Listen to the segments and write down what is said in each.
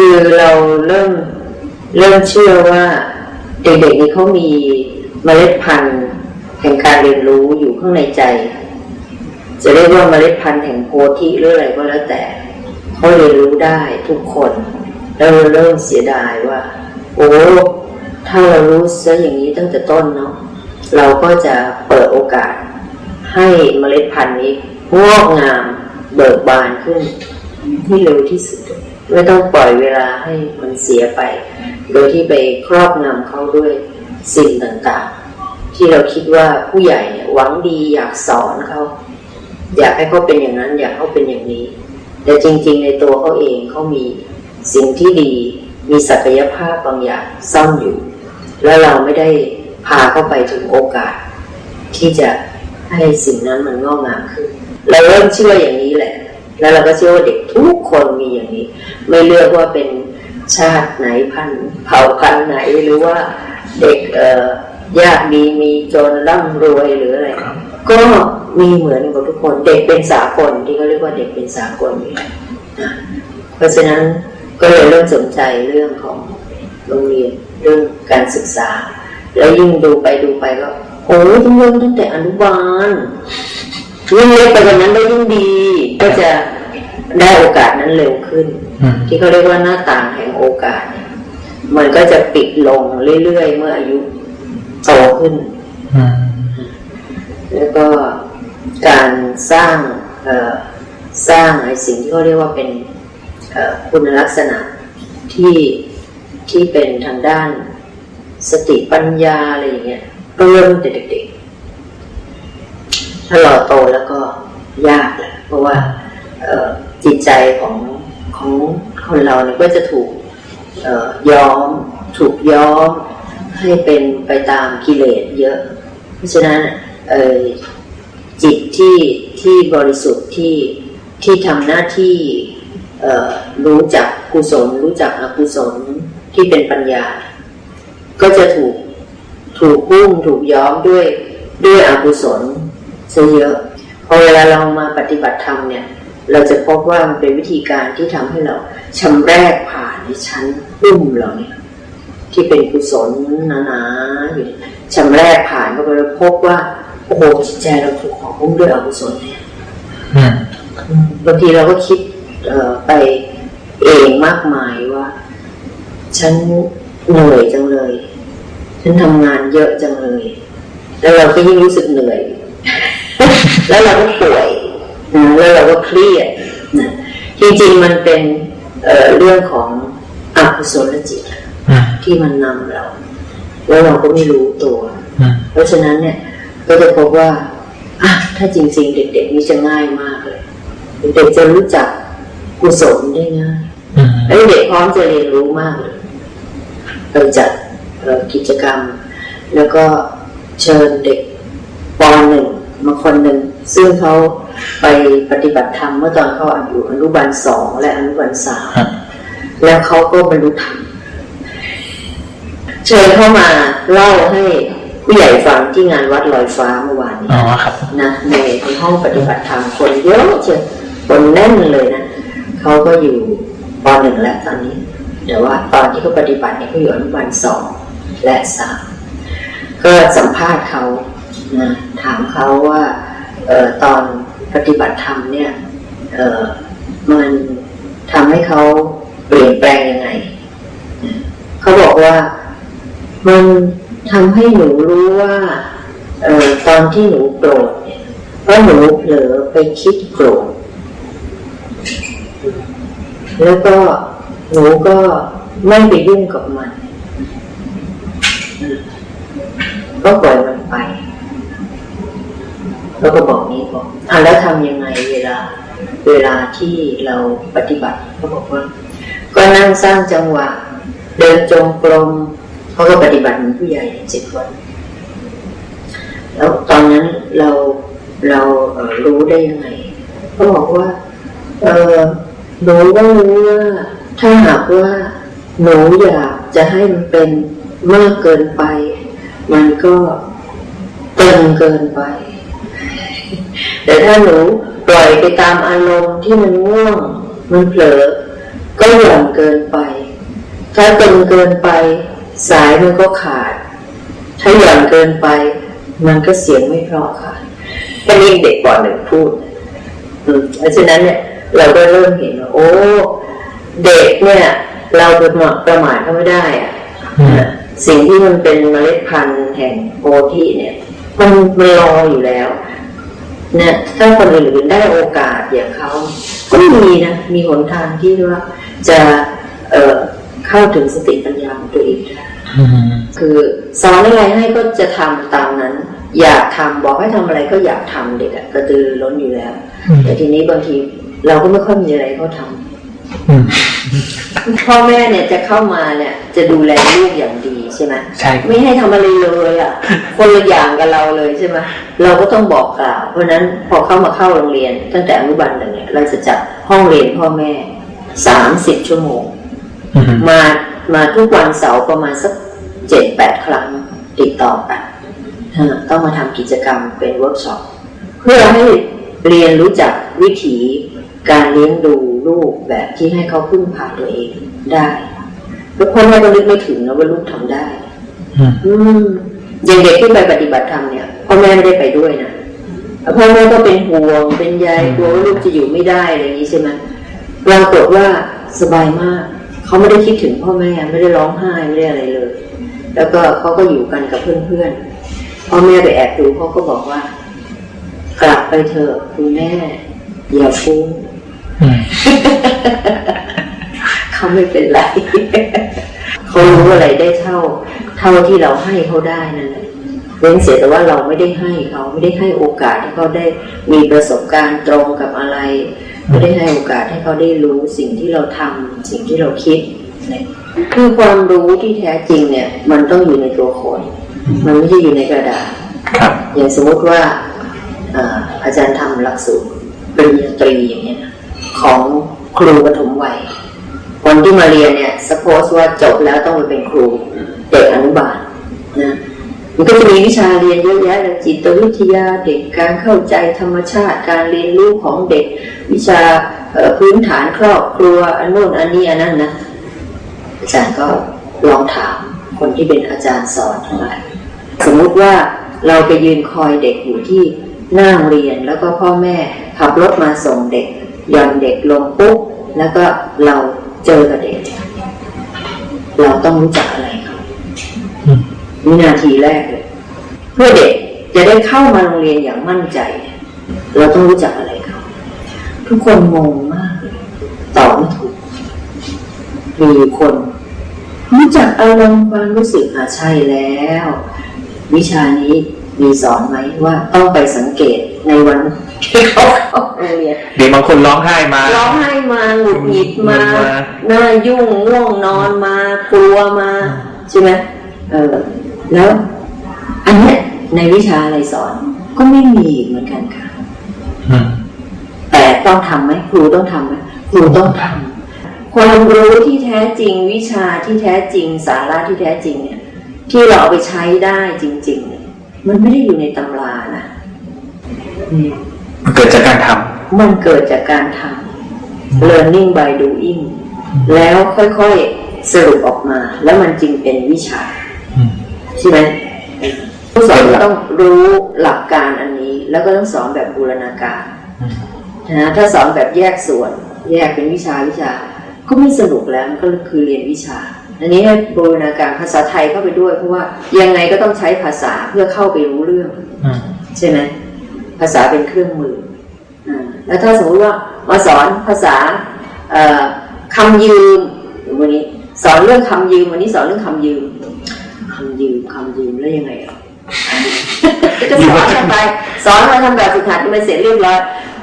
คือเราเริ่มเริ่มเชื่อว่าเด็กๆนี้เขามีเมล็ดพันธุ์แห่งการเรียนรู้อยู่ข้างในใจ จะเรียกว่าเมล็ดพันธุ์แห่งโพธิหรืออะไรก็แล้วแต่เขาเรียนรู้ได้ทุกคน แล้วเราเริ่มเสียดายว่า โอ้ถ้าเรารู้ซะอย่างนี้ตั้งแต่ต้นเนาะเราก็จะเปิดโอกาส ให้เมล็ดพันธุ์นี้งอกงามเบิกบานขึ้นที่เร็วที่สุด ไม่ต้องปล่อยเวลาให้มันเสียไป โดยที่ไปครอบงำเขาด้วยสิ่งต่างๆ ที่เราคิดว่าผู้ใหญ่เนี่ยหวังดีอยากสอนเขาอยากให้เขาเป็นอย่างนั้น อยากให้เขาเป็นอย่างนี้ แต่จริงๆ ในตัวเขาเองเขามีสิ่งที่ดี มีศักยภาพบางอย่างซ่อนอยู่ แล้วเราไม่ได้พาเขาไปถึงโอกาส ที่จะให้สิ่งนั้นมันงอกงามขึ้นเราเริ่มเชื่ออย่างนี้แหละ แล้วเราก็เชื่อว่าเด็กทุกคนมีอย่างนี้ ไม่เลือกว่าเป็นชาติไหนพันธุ์เผ่าพันธุ์ไหนหรือว่าเด็กเอ่อยากดีมีจนร่ำรวยหรืออะไรก็มีเหมือนกับทุกคนเด็กเป็นสากลที่เขาเรียกว่าเด็กเป็นสากลอยู่แล้วนะเพราะฉะนั้นก็เลยเริ่มสนใจเรื่องของโรงเรียนเรื่องการศึกษา แล้วยิ่งดูไปดูไปก็โอ้ยต้องเริ่มตั้งแต่อนุบาลยิ่งเล็กไปกว่านั้นก็ยิ่งดี ก็จะได้โอกาสนั้นเร็วขึ้นอืมที่เขาเรียกว่าหน้าต่างแห่งโอกาสเนี่ยมันก็จะปิดลงเรื่อยๆเมื่ออายุโตขึ้นอืมแล้วก็การสร้างเอ่อสร้างไอ้สิ่งที่เขาเรียกว่าเป็นเอ่อคุณลักษณะที่ที่เป็นทางด้านสติปัญญาอะไรอย่างเงี้ยก็เริ่มตั้งแต่เด็กๆถ้าเราโตแล้วก็ยากแหละ เพราะว่าจิตใจของของคนเราเนี่ยก็จะถูกออย้อม ถูกย้อมให้เป็นไปตามกิเลสเยอะ เพราะฉะนั้นจิตที่ที่บริสุทธิ์ที่ที่ทำหน้าที่รู้จักกุศล รู้จักอกุศลที่เป็นปัญญา ก็จะถูกถูกหุ้มถูกย้อมด้วยด้วยอกุศลซะเยอะ พอเวลาเรามาปฏิบัติธรรมเนี่ย เราจะพบว่ามันเป็นวิธีการที่ทำให้เราชำแรกผ่านในชั้นหุ้มเราเนี่ยที่เป็นกุศลหนาๆอยู่เนี่ยชำแรกผ่านเข้าไปพบว่าโอ้โหจิตใจเราถูกห่อหุ้มด้วยอกุศลเนี่ยบางทีเราก็คิดเออไปเองมากมายว่า ฉันเหนื่อยจังเลย ฉันทำงานเยอะจังเลย แล้วเราก็ยิ่งรู้สึกเหนื่อย แล้วเราก็ป่วยนะแล้วเราก็เครียดนะจริงๆมันเป็นเเรื่องของอกุศลจิตที่มันนำเรา แล้วเราก็ไม่รู้ตัว เพราะฉะนั้นเนี่ยก็จะพบว่าอะถ้าจริง ๆ เด็กๆนี่จะง่ายมากเลย เด็กจะรู้จักกุศลได้ง่ายแล้วเด็กพร้อมจะเรียนรู้มากเลยเราจัดกิจกรรม แล้วก็เชิญเด็ก มาคนหนึ่งซึ่งเขาไปปฏิบัติธรรมเมื่อตอนเขาอยู่อนุบาลสองและอนุบาลสามครับแล้วเขาก็บรรลุธรรมเชิญเข้ามาเล่าให้ผู้ใหญ่ฟังที่งานวัดลอยฟ้าเมื่อวานนี้อ๋อครับนะในในห้องปฏิบัติธรรมคนเยอะเชียวคนแน่นเลยนะเขาก็อยู่ปหนึ่งแล้วตอนนี้แต่ว่าตอนที่เขาปฏิบัติเนี่ยเขาอยู่อนุบาลสองและสามก็สัมภาษณ์เขานะ ถามเขาว่าออตอนปฏิบัติธรรมเนี่ยออมันทำให้เขาเปลี่ยนแปลงยังไง เขาบอกว่ามันทำให้หนูรู้ว่าออตอนที่หนูโกรธว่าหนูเผลอไปคิดโกรธแล้วก็หนูก็ไม่ไปยุ่งกับมัน ก็ปล่อยมันไป แล้วก็บอกนี้บอกอะแล้วทำยังไงเวลาเวลาที่เราปฏิบัติเขาบอกว่า ก็นั่งสร้างจังหวะ เดินจงกรมเขาก็ปฏิบัติเหมือนผู้ใหญ่เจ็ดวันแล้วตอนนั้นเราเรารู้ได้ยังไงเขาบอกว่าเออหนูก็รู้ว่าถ้าหากว่าหนูอยากจะให้มันเป็นมากเกินไป มันก็เตึงเกินไป แต่ถ้าหนูปล่อยไปตามอารมณ์ที่มันง่วงมันเผลอ ก็หย่อนเกินไป ถ้าตึงเกินไป สายมันก็ขาด ถ้าหย่อนเกินไป มันก็เสียงไม่เพราะค่ะก็นี่เด็กปหนึ่งพูดอืมเพราะฉะนั้นเนี่ยเราก็เริ่มเห็นว่าโอ้ เด็กเนี่ย เราประมาทประมาทเขาไม่ได้อะอืมสิ่งที่มันเป็นเมล็ดพันธุ์แห่งโพธิเนี่ย มันมันรออยู่แล้ว เนี่ยถ้าคนอื่นๆได้โอกาสอย่างเขาก็มีนะมีหนทางที่ว่าจะเอ่อเข้าถึงสติปัญญาของตัวเองได้อืมคือสอนอะไรให้ก็จะทำตามนั้น อยากทำบอกให้ทำอะไรก็อยากทำเด็กอะกระตือรือร้นอยู่แล้วอืมแต่ทีนี้บางทีเราก็ไม่ค่อยมีอะไรให้เขาทำอืม พ่อแม่เนี่ยจะเข้ามาเนี่ย จะดูแลลูกอย่างดีใช่ไหมใช่ไม่ให้ทำอะไรเลยอะ คนละอย่างกับเราเลยใช่ไหมเราก็ต้องบอกกล่าวเพราะฉะนั้นพอเข้ามาเข้าโรงเรียน ตั้งแต่อนุบาลหนึ่งเนี่ยเราจะจัดห้องเรียนพ่อแม่สามสิบชั่วโมงอืมมามาทุกวันเสาร์ประมาณสักเจ็ดแปดครั้งติดต่อกันฮะต้องมาทำกิจกรรมเป็นเวิร์กช็อปเพื่อให้เรียนรู้จักวิถี การเลี้ยงดูลูกแบบที่ให้เขาพึ่งพาตัวเองได้แล้วพ่อแม่ก็นึกไม่ถึงนะว่าลูกทำได้อืมอืมอย่างเด็กที่ไปปฏิบัติธรรมเนี่ยพ่อแม่ไม่ได้ไปด้วยนะแล้วพ่อแม่ก็เป็นห่วงเป็นใยกลัวว่าลูกจะอยู่ไม่ได้อะไรอย่างนี้ใช่ไหมปรากฏว่าสบายมาก เขาไม่ได้คิดถึงพ่อแม่ไม่ได้ร้องไห้ไม่ได้อะไรเลย แล้วก็เขาก็อยู่กันกับเพื่อนๆพ่อแม่ไปแอบดูเขาก็บอกว่า กลับไปเถอะคุณแม่อย่าฟุ้งอืม เขาไม่เป็นไรเขารู้อะไรได้เท่า เท่าที่เราให้เขาได้นั่นแหละเว้นเสียแต่ว่าเราไม่ได้ให้เขาไม่ได้ให้โอกาสให้เขาได้มีประสบการณ์ตรงกับอะไร ไม่ได้ให้โอกาสให้เขาได้รู้สิ่งที่เราทำสิ่งที่เราคิดเนี่ยคือความรู้ที่แท้จริงเนี่ย มันต้องอยู่ในตัวคนมันไม่ใช่อยู่ในกระดาษครับอย่างสมมติว่าอ่าอาจารย์ทำหลักสูตรปริญญาตรีอย่างเงี้ยนะ ของครูปฐมวัย คนที่มาเรียนเนี่ยสป s e ว่าจบแล้วต้องไปเป็นครูเด็กอนุบาลนะมันก็จะมีวิชาเรียนเยอะแยะเลยจิตวิทยาเด็กการเข้าใจธรรมชาติการเรียนรู้ของเด็ก วิชาพื้นฐานครอบครัวอันโน้นอันนี้อันนั้นนะอาจารย์ก็ลองถามคนที่เป็นอาจารย์สอนทั้งหลายสมมุติว่าเราไปยืนคอยเด็กอยู่ที่หน้าโรงเรียนแล้วก็พ่อแม่ขับรถมาส่งเด็ก ย่อนเด็กลงปุ๊บแล้วก็เราเจอกับเด็ก เราต้องรู้จักอะไรเขาอืมวินาทีแรกเลยเพื่อเด็กจะได้เข้ามาโรงเรียนอย่างมั่นใจ เราต้องรู้จักอะไรเขาทุกคนงงมากเลยตอบไม่ถูกมีคนรู้จักอารมณ์ความรู้สึกอาใช่แล้ว วิชานี้มีสอนไหมว่าต้องไปสังเกตในวัน ที่เขาเข้าโรงเรียนเด็กบางคนร้องไห้มา ร้องไห้มาหงุดหงิดมามาหน้ายุ่งง่วงนอนมากลัวมาใช่ไหมเออแล้ว อันเนี้ยในวิชาอะไรสอน ก็ไม่มีเหมือนกันค่ะอืมแต่ต้องทำไหมครูต้องทำไหมครูต้องทำความรู้ที่แท้จริง วิชาที่แท้จริง สาระที่แท้จริงเนี่ย ที่เราเอาไปใช้ได้จริงๆเนี่ยมันไม่ได้อยู่ในตำรานะอื มมันเกิดจากการทมันเกิดจากการทำ learning by doing แล้วค่อยๆสรุปออกมา แล้วมันจึงเป็นวิชาำอืมใช่ไหมผู้สอนต้องรู้หลักการอันนี้ แล้วก็ต้องสอนแบบบูรณาการอืมนะถ้าสอนแบบแยกส่วน แยกเป็นวิชาวิชา ก็ไม่สนุกแล้วมันก็คือเรียนวิชาอันนี้ให้บูรณาการภาษาไทยเข้าไปด้วย เพราะว่ายังไงก็ต้องใช้ภาษาเพื่อเข้าไปรู้เรื่องอืมใช่ไหม ภาษาเป็นเครื่องมืออ่าแล้วถ้าสมมติว่ามาสอนภาษาเอ่อคำยืมวันนี้สอนเรื่องคำยืมวันนี้สอนเรื่องคำยืมคำยืมคำยืมแล้วยังไงอะจะสอนทำไมสอนมาทำแบบฝึกหัดทำไมเสร็จเรียบร้อย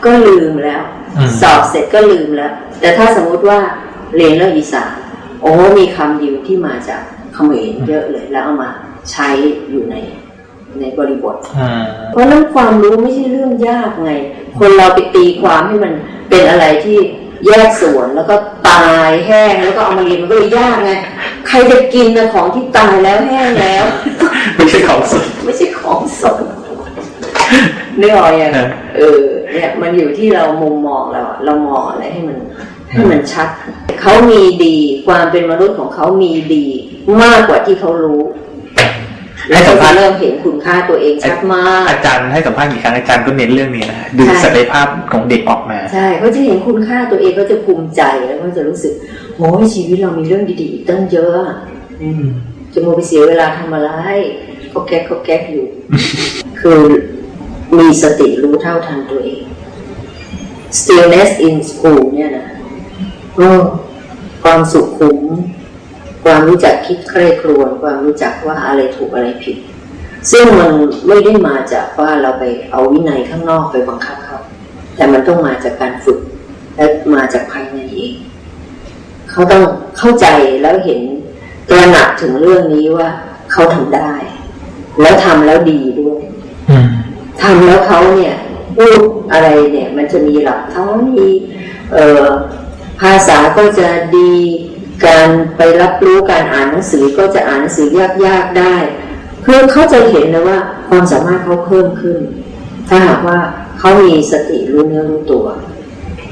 ก็ลืมแล้วอืมสอบเสร็จก็ลืมแล้ว แต่ถ้าสมมุติว่าเรียนเรื่องอีสานโอ้มีคำยืมที่มาจากเขมรเยอะเลยแล้วเอามาใช้อยู่ใน ในบริบทอืมเพราะฉะนั้นความรู้ไม่ใช่เรื่องยากไง คนเราไปตีความให้มันเป็นอะไรที่แยกส่วนแล้วก็ตายแห้งแล้วก็เอามาเรียนมันก็เลยยากไงใครจะกินนะของที่ตายแล้วแห้งแล้ว ไม่ใช่ของสดไม่ใช่ของสดนึกออกยังเออเออเนี่ยมันอยู่ที่เรามุมมองเราอะเรามองอะไรให้มันให้มันชัดเขามีดี ความเป็นมนุษย์ของเขามีดี มากกว่าที่เขารู้ และเขาจะเริ่มเห็นคุณค่าตัวเองชัดมากอาจารย์ให้สัมภาษณ์กี่ครั้งอาจารย์ก็เน้นเรื่องนี้นะดึงใช่ศักยภาพของเด็กออกมาใช่เขาจะเห็นคุณค่าตัวเองเขาจะภูมิใจแล้วก็จะรู้สึกโอ้ยชีวิตเรามีเรื่องดีๆอีกตั้งเยอะอะอืมจะมัวไปเสียเวลาทำอะไรก็แก๊กก็แก๊กอยู่ คือมีสติรู้เท่าทันตัวเอง stillness in school เนี่ยนะเออความสุขขุม ความรู้จักคิดใคร่ครวญความรู้จักว่าอะไรถูกอะไรผิด ซึ่งมันไม่ได้มาจากว่าเราไปเอาวินัยข้างนอกไปบังคับเขา แต่มันต้องมาจากการฝึก และมาจากภายในเองเขาต้องเข้าใจแล้วเห็นตระหนักถึงเรื่องนี้ว่าเขาทำได้ แล้วทำแล้วดีด้วยอืมทำแล้วเขาเนี่ยพูดอะไรเนี่ย มันจะมีหลักเท่ามีเอ่อภาษาก็จะดี การไปรับรู้การอ่านหนังสือก็จะอ่านหนังสือยากๆได้ เพื่อเขาจะเห็นนะว่าความสามารถเขาเพิ่มขึ้น ถ้าหากว่าเขามีสติรู้เนื้อรู้ตัว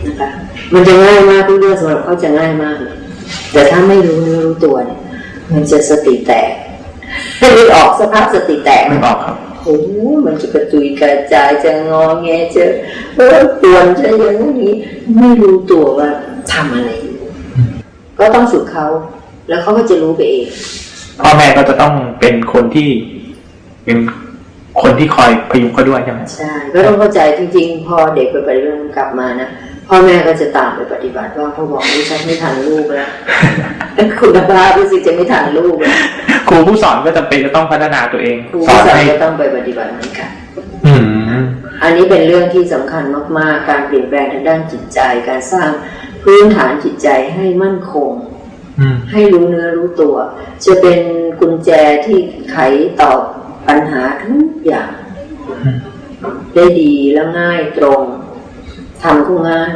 นะคะมันจะง่ายมากทุกเรื่องสำหรับเขาจะง่ายมากเลยแต่ถ้าไม่รู้เนื้อรู้ตัวเนี่ยมันจะสติแตกให้นึกออกสภาพสติแตกไหมไม่บอกครับโอ้โหมันจะกระจุยกระจายจะงอแงจะเออปวนจะอย่างนี้ไม่รู้ตัวว่าทำอะไรอยู่ ก็ต้องฝึกเขา แล้วเขาก็จะรู้ไปเองพ่อแม่ก็จะต้องเป็นคนที่เป็นคนที่คอยพยุงเขาด้วยใช่ไหมใช่ก็ต้องเข้าใจจริงๆ พอเด็กไปปฏิบัติกลับมานะพ่อแม่ก็จะตามไปปฏิบัติว่าเขาบอกว่าฉันไม่ทันลูกแล้วคุณภาพรู้สึกจะไม่ทันลูกแล้วครูผู้สอนก็จำเป็นจะต้องพัฒนาตัวเองครูสอผู้นสอนให้ก็ต้องไปปฏิบัติเหมือนกันอืมอันนี้เป็นเรื่องที่สำคัญมากๆ การเปลี่ยนแปลงทางด้านจิตใจ การสร้าง พื้นฐานจิตใจให้มั่นคงอืมให้รู้เนื้อรู้ตัว จะเป็นกุญแจที่ไขตอบปัญหาทุกอย่างอืมได้ดีและง่ายตรงทำก็ง่าย